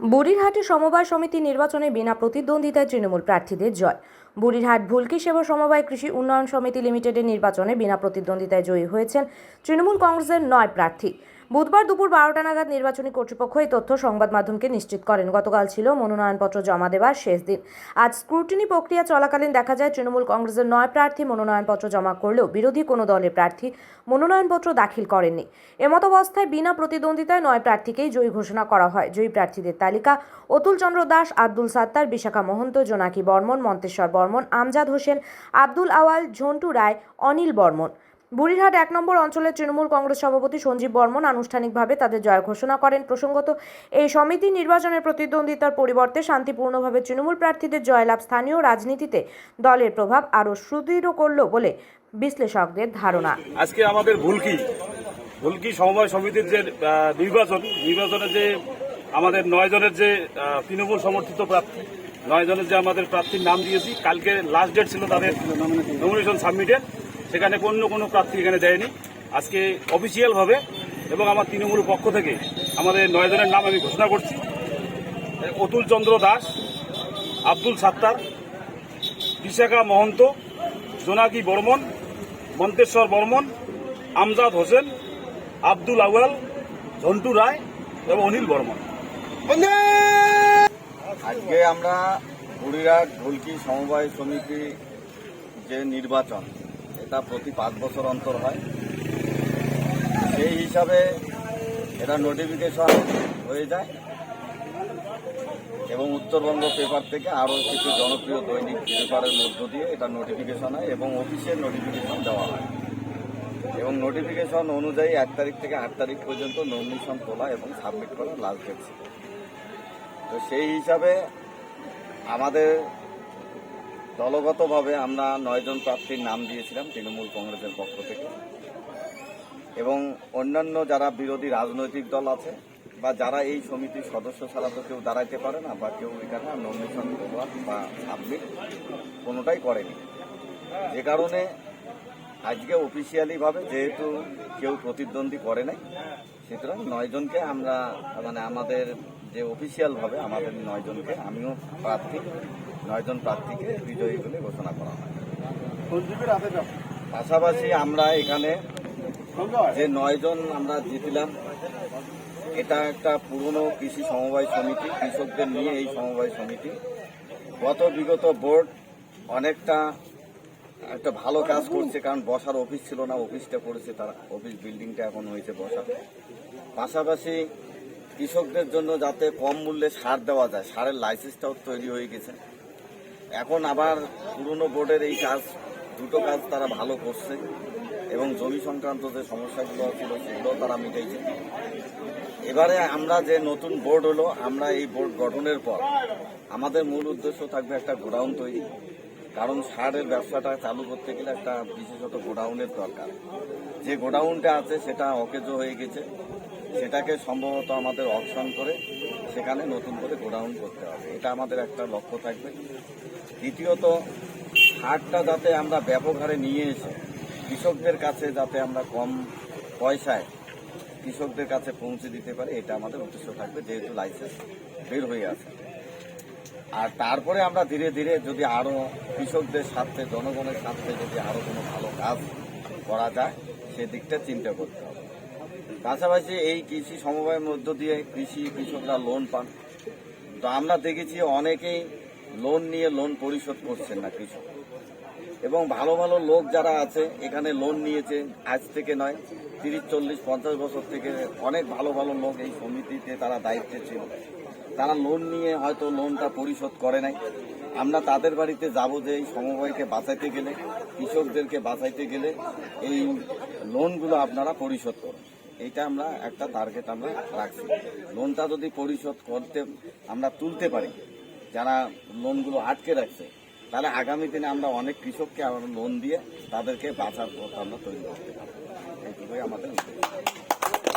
বুড়িরহাটে সমবায় সমিতি নির্বাচনে বিনা প্রতিদ্বন্দ্বিতায় তৃণমূল প্রার্থীদের জয়। বুড়িরহাট ভুলকি সেবা সমবায় কৃষি উন্নয়ন সমিতি লিমিটেডের নির্বাচনে বিনা প্রতিদ্বন্দ্বিতায় জয়ী হয়েছেন তৃণমূল কংগ্রেসের নয় প্রার্থী। বুধবার দুপুর বারোটা নাগাদ নির্বাচনী কর্তৃপক্ষ এই তথ্য সংবাদ মাধ্যমকে নিশ্চিত করেন। গতকাল ছিল মনোনয়নপত্র জমা দেওয়ার শেষ দিন। আজ স্ক্রুটিনি প্রক্রিয়া চলাকালীন দেখা যায় তৃণমূল কংগ্রেসের নয় প্রার্থী মনোনয়নপত্র জমা করলেও বিরোধী কোনো দলের প্রার্থী মনোনয়নপত্র দাখিল করেননি। এমত অবস্থায় বিনা প্রতিদ্বন্দ্বিতায় নয় প্রার্থীকেই জয়ী ঘোষণা করা হয়। জয়ী প্রার্থীদের তালিকা অতুল চন্দ্র দাস, আব্দুল সাত্তার, বিশাখা মহন্ত, জোনাকি বর্মন, মন্তেশ্বর বর্মন, আমজাদ হোসেন, আব্দুল আওয়াল, ঝন্টু রায়, অনিল বর্মন। বুড়িরহাট এক নম্বর অঞ্চলের তৃণমূল কংগ্রেস সভাপতি সঞ্জীব বর্মন আনুষ্ঠানিকভাবে তাদের জয় ঘোষণা করেন। প্রসঙ্গত, এই সমিতি নির্বাচনের প্রতিদ্বন্দ্বিতার পরিবর্তে শান্তিপূর্ণভাবে তৃণমূল প্রার্থীদের জয়লাভ স্থানীয় রাজনীতিতে দলের প্রভাব আরও সুদৃঢ় করল বলে বিশ্লেষকদের ধারণা। আজকে আমাদের ভুলকি ভুলকি সমবায় সমিতির যে নির্বাচন, নির্বাচনে যে আমাদের নয় জনের যে তৃণমূল সমর্থিত প্রার্থী, নয় জনের যে আমাদের প্রার্থীর নাম দিয়েছি, কালকে লাস্ট ডেট ছিল তাদের নমিনেশন সাবমিটের সেখানে অন্য কোনো প্রার্থী এখানে দেয়নি। আজকে অফিসিয়ালভাবে এবং আমার তৃণমূল পক্ষ থেকে আমাদের নয়জনের নাম আমি ঘোষণা করছি। অতুল চন্দ্র দাস আব্দুল সাত্তার বিশাখা মহন্ত জোনাকি বর্মন মন্তেশ্বর বর্মন আমজাদ হোসেন আব্দুল আউয়াল ঝন্টু রায় এবং অনিল বর্মন। আজকে আমরা বুড়িরাট ঢুলকি সমবায় সমিতি যে নির্বাচন এটা প্রতি পাঁচ বছর অন্তর হয়, সেই হিসাবে এটা নোটিফিকেশন হয়ে যায় এবং উত্তরবঙ্গ পেপার থেকে আরও কিছু জনপ্রিয় দৈনিক পেপারের মধ্য দিয়ে এটা নোটিফিকেশন হয় এবং অফিসের নোটিফিকেশন দেওয়া হয়। এবং নোটিফিকেশন অনুযায়ী এক তারিখ থেকে আট তারিখ পর্যন্ত নমিনেশন তোলা এবং সাবমিট করা লাস্ট ডেট তো সেই হিসাবে আমাদের দলগতভাবে আমরা নয়জন প্রার্থীর নাম দিয়েছিলাম তৃণমূল কংগ্রেসের পক্ষ থেকে। এবং অন্যান্য যারা বিরোধী রাজনৈতিক দল আছে বা যারা এই সমিতির সদস্য ছাড়া তো কেউ দাঁড়াইতে পারে না বা কেউ এখানে নমিনেশন বা সাবমিট কোনোটাই করেনি। যে কারণে আজকে অফিসিয়ালি ভাবে যেহেতু কেউ প্রতিদ্বন্দ্বী করে নাই, সুতরাং নয়জনকে আমরা মানে আমাদের যে অফিসিয়াল ভাবে আমাদের নয়জনকে আমিও প্রার্থী নয়জন প্রার্থীকে বিজয়ী বলে ঘোষণা করা হয়। পাশাপাশি আমরা এখানে যে নয়জন আমরা জিতলাম এটা একটা পুরনো কৃষি সমবায় সমিতি কৃষকদের নিয়ে এই সমবায় সমিতি। গত বিগত বোর্ড অনেকটা একটা ভালো কাজ করছে কারণ বসার অফিস ছিল না অফিসটা করেছে তারা অফিস বিল্ডিংটা এখন হয়েছে বসার পাশাপাশি কৃষকদের জন্য যাতে কম মূল্যে সার দেওয়া যায়, সারের লাইসেন্সটাও তৈরি হয়ে গেছে। এখন আবার পুরনো বোর্ডের এই কাজ, দুটো কাজ তারা ভালো করছে এবং জমি সংক্রান্ত যে সমস্যাগুলো ছিল সেগুলো তারা মিটাইছে। এবারে আমরা যে নতুন বোর্ড হলো, আমরা এই বোর্ড গঠনের পর আমাদের মূল উদ্দেশ্য থাকবে একটা গোডাউন তৈরি। কারণ সারের ব্যবসাটা চালু করতে গেলে একটা বিশেষত গোডাউনের দরকার। যে গোডাউনটা আছে সেটা অকেজো হয়ে গেছে। সেটাকে সম্ভবত আমাদের অপশন করে সেখানে নতুন করে গোডাউন করতে হবে। এটা আমাদের একটা লক্ষ্য থাকবে। দ্বিতীয়ত, হাটটা যাতে আমরা ব্যাপক হারে নিয়ে এসে কৃষকদের কাছে যাতে আমরা কম পয়সায় কৃষকদের কাছে পৌঁছে দিতে পারি, এটা আমাদের উদ্দেশ্য থাকবে, যেহেতু লাইসেন্স বের হয়ে আছে। আর তারপরে আমরা ধীরে ধীরে যদি আরও কৃষকদের স্বার্থে, জনগণের স্বার্থে যদি আরও কোনো ভালো কাজ করা যায়, সেদিকটা চিন্তা করতে হবে। পাশাপাশি এই কৃষি সমবায়ের মধ্য দিয়ে কৃষি কৃষকরা লোন পান। তো আমরা দেখেছি অনেকেই লোন নিয়ে লোন পরিশোধ করছেন না কৃষক। এবং ভালো ভালো লোক যারা আছে, এখানে লোন নিয়েছে, আজ থেকে নয়, তিরিশ, চল্লিশ, পঞ্চাশ বছর থেকে অনেক ভালো ভালো লোক এই সমিতিতে তারা দায়িত্বে ছিল। তারা লোন নিয়ে হয়তো লোনটা পরিশোধ করে নাই। আমরা তাদের বাড়িতে যাব যে এই সমবায়কে বাঁচাইতে গেলে, কৃষকদেরকে বাঁচাইতে গেলে এই লোনগুলো আপনারা পরিশোধ করুন। এইটা আমরা একটা টার্গেট আমরা রাখছি। লোনটা যদি পরিশোধ করতে আমরা তুলতে পারি, যারা লোনগুলো আটকে রাখছে, তাহলে আগামী দিনে আমরা অনেক কৃষককে আমরা লোন দিয়ে তাদেরকে বাঁচার পথ আমরা তৈরি করতে পারব। এইটুকুই আমাদের